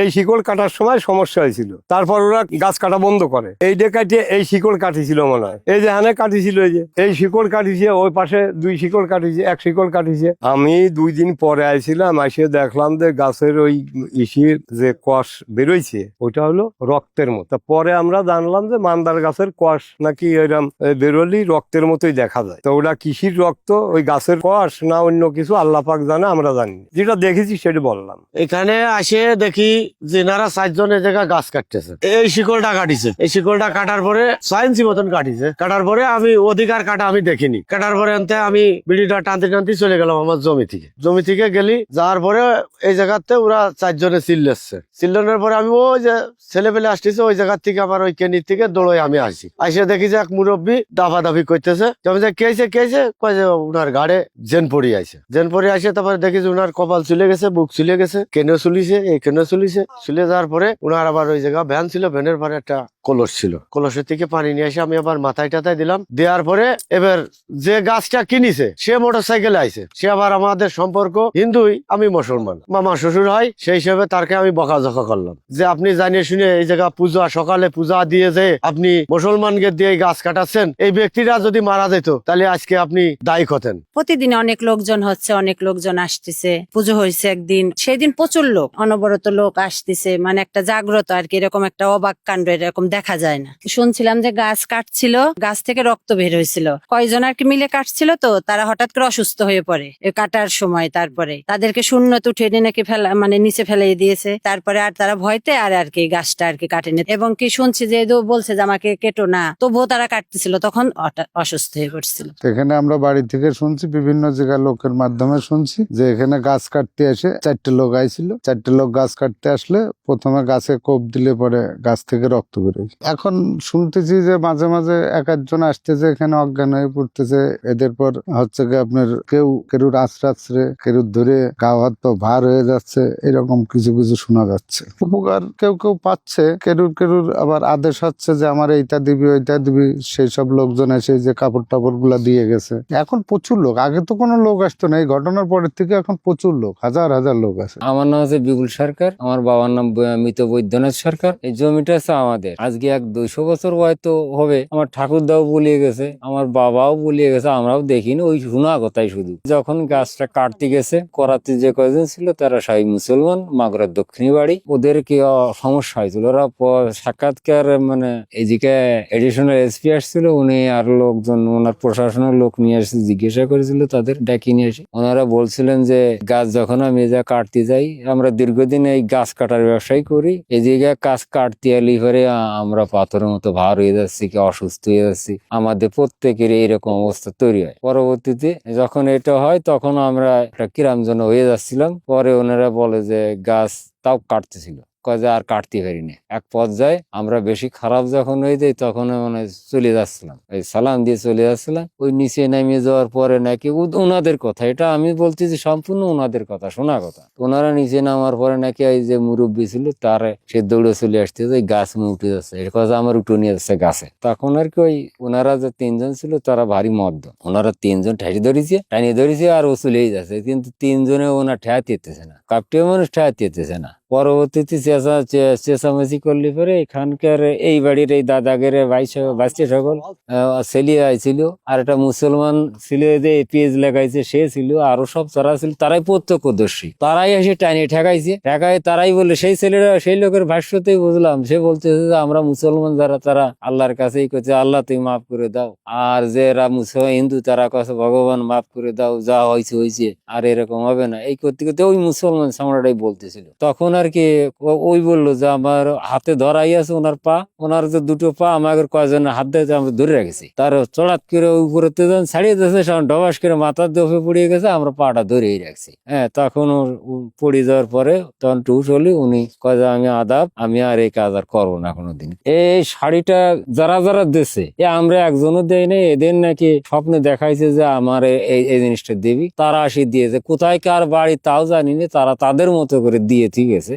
এই শিকড় কাটার সময় সমস্যা হয়েছিল। তারপর ওরা গাছ কাটা বন্ধ করে। এই ডে কাটিয়ে এই শিকড় কাটিছিল মনে হয়। এই যে হানে কাটিছিল এই যে। এই শিকড় কাটিছে, ওই পাশে দুই শিকড় কাটিছে, এক শিকড় কাটিছে। আমি দুই দিন পরে আইছিলাম এসে দেখলাম যে গাছের ওই ইসির যে কষ বেরোইছে, ওইটা হলো রক্তের মতো। পরে আমরা জানলাম যে মান্দার গাছের কষ নাকি এরম বেরোলি রক্তের মতোই দেখা যায়। তো ওটা কৃষির রক্ত, ওই গাছের কষ না অন্য কিছু আল্লাহ পাক জানে, আমরা জানি যেটা দেখেছি সেটা বললাম। এখানে আসে দেখি যে নারা চারজন এই জায়গা গাছ কাটতেছে। এই শিকলটা কাটিছে। এই শিকলটা কাটার পরে সায়েন্সি মতন কাটিছে। কাটার পরে আমি অধিকার কাটা আমি দেখিনি। কাটার পরে আনতে আমি বিড়িটা টানতে টানতে চলে গেলাম আমার জমি থেকে। জমি থেকে গেলি, যাওয়ার পরে এই জায়গাতে ওরা চারজনে চিল্লাচ্ছে চিল্লানোর পরে আমি ওই যে ছেলে পেলে আসতেছে, ওই জায়গার থেকে আমার ওই কেনির থেকে দৌড়ে আমি আসি। আসে দেখি যে এক মুরব্বী দাফা দাফি করতেছে আমি যে কেছে কেছে কয় যে, উনার গাড়ে জেন পড়ি আছে জেন পড়ি আসে তারপরে দেখি যে, উনার কপাল চলে গেছে, বুক চলে গেছে, কেন চলিছে, এই কেন চলিছে। চলে যাওয়ার পরে উনার আবার ওই জায়গা ভ্যান ছিল ভ্যানের পরে একটা কলস ছিল। কলসের থেকে পানি নিয়ে এসে আমি আবার মাথায় টাথায় দিলাম। দেওয়ার পরে এবার যে গাছটা কিনিছে, সে মোটর সাইকেলে আইছে। সে আবার আমাদের সম্পর্ক হিন্দুই, আমি মুসলমান। মামা শ্বশুর হয়, সেই হিসেবে তারকে আমি বকাঝকা করলাম। যে আপনি জানিয়ে শুনে এই জায়গা পূজা, সকালে পূজা দিয়ে যে আপনি মুসলমানকে দিয়ে গাছ কাটাচ্ছেন, এই ব্যক্তিরা যদি মারা যেত, তাহলে আজকে আপনি দায়ী হতেন। প্রতিদিন অনেক লোকজন হচ্ছে, অনেক লোকজন আসতেছে। পুজো হয়েছে একদিন সেই দিন প্রচুর লোক, অনবরত লোক আসতেছে। মানে একটা জাগ্রত আর কি, এরকম একটা অবাক কাণ্ড, এরকম দেখা যায় না। শুনছিলাম যে গাছ কাটছিল, গাছ থেকে রক্ত বের হয়েছিল। কয়জন আর কি মিলে কাটছিল তো, তারা হঠাৎ করে অসুস্থ হয়ে পড়ে। কাটার সময় তারপরে। তাদেরকে শূন্যতে উঠে এনে নাকি ফেলা মানে নিচে ফেলাই দিয়েছে। তারপরে আর তারা ভয়তে আর আর কি গাছটা আর কি কাটেনি। এবং কি শুনছি যে বলছে যে আমাকে কেটো না। তবুও তারা কাটতেছিল, তখন অসুস্থ হয়ে পড়ছিল। এখানে আমরা বাড়ি থেকে শুনছি, বিভিন্ন জায়গার লোকের মাধ্যমে শুনছি যে এখানে গাছ কাটতে এসে চারটে লোক আইছিল। চারটে লোক গাছ কাটতে আসলে প্রথমে গাছে কোপ দিলে পরে গাছ থেকে রক্ত বেরোয় এখন শুনতেছি যে মাঝে মাঝে এক একজন আসতেছে, এখানে অজ্ঞান হয়ে পড়তেছে। এদের পর হচ্ছে কি আপনার কেউ, কেরুর আশ্রে আশ্রে কেরুর ধরে গা হাত পা ভার হয়ে যাচ্ছে, এরকম কিছু কিছু শোনা যাচ্ছে। উপকার কেউ কেউ পাচ্ছে, কেরুর কেরুর আবার আদেশ হচ্ছে যে আমার এইটা দিবি, ওইটা দিবি সেই সব লোকজন এসে যে কাপড় টাপড়গুলা দিয়ে গেছে। এখন প্রচুর লোক, আগে তো কোনো লোক আসতো না, এই ঘটনার পরের থেকে এখন প্রচুর লোক, হাজার হাজার লোক আছে। আমার নাম হচ্ছে বিপুল সরকার, আমার বাবার নাম মৃত বৈদ্যনাথ সরকার, এই জমিটা হচ্ছে আমাদের। আজকে এক দুইশো বছর হয়তো হবে। আমার ঠাকুরদাও বলিয়ে গেছে, আমার বাবাও বলিয়ে গেছে, আমরাও দেখিনি, ওই শোনা কথাই শুধু। যখন গাছটা কাটতে গেছে, করাতে যে কয়জন ছিল, তারা সবাই মুসলমান, মাগুরার দক্ষিণী বাড়ি। ওদের কি সমস্যা হয়েছিল? ওরা সাক্ষাৎকার মানে এইদিকে এডিশনাল এসপি আসছিল, উনি আর লোকজন, ওনার প্রশাসনের লোক নিয়ে এসে জিজ্ঞাসা করেছিল, তাদের ডাকি নিয়ে এসে। ওনারা বলছিলেন যে, গাছ যখন আমি যা কাটতে যাই, আমরা দীর্ঘদিন এই গাছ কাটার ব্যবসায় করি, এদিকে গাছ কাটতে এলি করে আমরা পাথরের মতো ভার হয়ে যাচ্ছি কি অসুস্থ হয়ে যাচ্ছি, আমাদের প্রত্যেকের এইরকম অবস্থা তৈরি হয়। পরবর্তীতে যখন এটা হয়, তখন আমরা একটা কিরাম জন্য হয়ে যাচ্ছিলাম। পরে ওনারা বলে যে, গাছ তাও কাটতেছিল। যে আর কাটতে পারিনি। এক পর্যায়ে আমরা বেশি খারাপ যখন হয়ে যাই তখন মানে চলে যাচ্ছিলাম। এই সালাম দিয়ে চলে যাচ্ছিলাম। ওই নিচে নেমে যাওয়ার পরে নাকি ওনাদের কথা। এটা আমি বলতেছি সম্পূর্ণ ওনাদের কথা, শোনা কথা। ওনারা নিচে নামার পরে নাকি এই যে মুরব্বী ছিল তার সে দৌড়ে চলে আসতে ওই গাছ উঠে যাচ্ছে। এর কথা আমার উঠে নিয়ে যাচ্ছে গাছে। তখন আর কি ওই ওনারা যে তিনজন ছিল তারা ভারী মদ্য ওনারা তিনজন ঠেসে ধরেছে, টানিয়ে ধরেছে আর ও চলেই যাচ্ছে। কিন্তু তিনজনে ওনার ঠেয়াতে যেতেছে না। কাপটিও মানুষ ঠেয়াতে যেতেছে না। পরবর্তীতে চেঁচা চেঁচামেচি করলে পরে এখানকার এই বাড়ির এই দাদাগের ভাই সব- সকল ছেলে আইছিল। আর একটা মুসলমান ছিল যে পেজ লেখাইছে সে ছিল। আরও সব যারা ছিল, তারাই প্রত্যক্ষদর্শী। তারাই এসে টানিয়ে ঠেকাইছে। ঠেকাই তারাই বলে সেই ছেলেরা, সেই লোকের ভাষ্যতেই বুঝলাম। সে বলতেছে যে, আমরা মুসলমান যারা, তারা আল্লাহর কাছেই করছে আল্লাহ তুমি মাফ করে দাও। আর যে এরা মুসলমান হিন্দু, তারা কাছে ভগবান মাফ করে দাও, যা হয়েছে হয়েছে আর এরকম হবে না। এই করতে করতে ওই মুসলমান সামরাটাই বলতেছিল। তখন আর কি ওই বলল যে, আমার হাতে ধরাই আছে ওনার পা, ওনার যে দুটো পা আমাদের কয়জন হাত দিয়ে আমরা ধরে রেখেছি। তার চড়াত করে উপরে যখন ছাড়িয়ে দিয়েছে, সেখানে ডবাস করে মাথার দফে পড়িয়ে গেছে, আমরা পাটা ধরেই রাখছি। হ্যাঁ তখন পড়ে যাওয়ার পরে তখন টুস হলে, উনি কয় আমি আদাব, আমি আর এই কাজ আর করব না কোনোদিন। এই শাড়িটা যারা যারা দিছে, এ আমরা একজনও দেয় নাই, এদের নাকি স্বপ্নে দেখাইছে যে, আমার এই জিনিসটা দিবি। তারা আসি দিয়েছে কোথায় কার বাড়ি তাও জানি না, তারা তাদের মতো করে দিয়ে ঠিক আছে।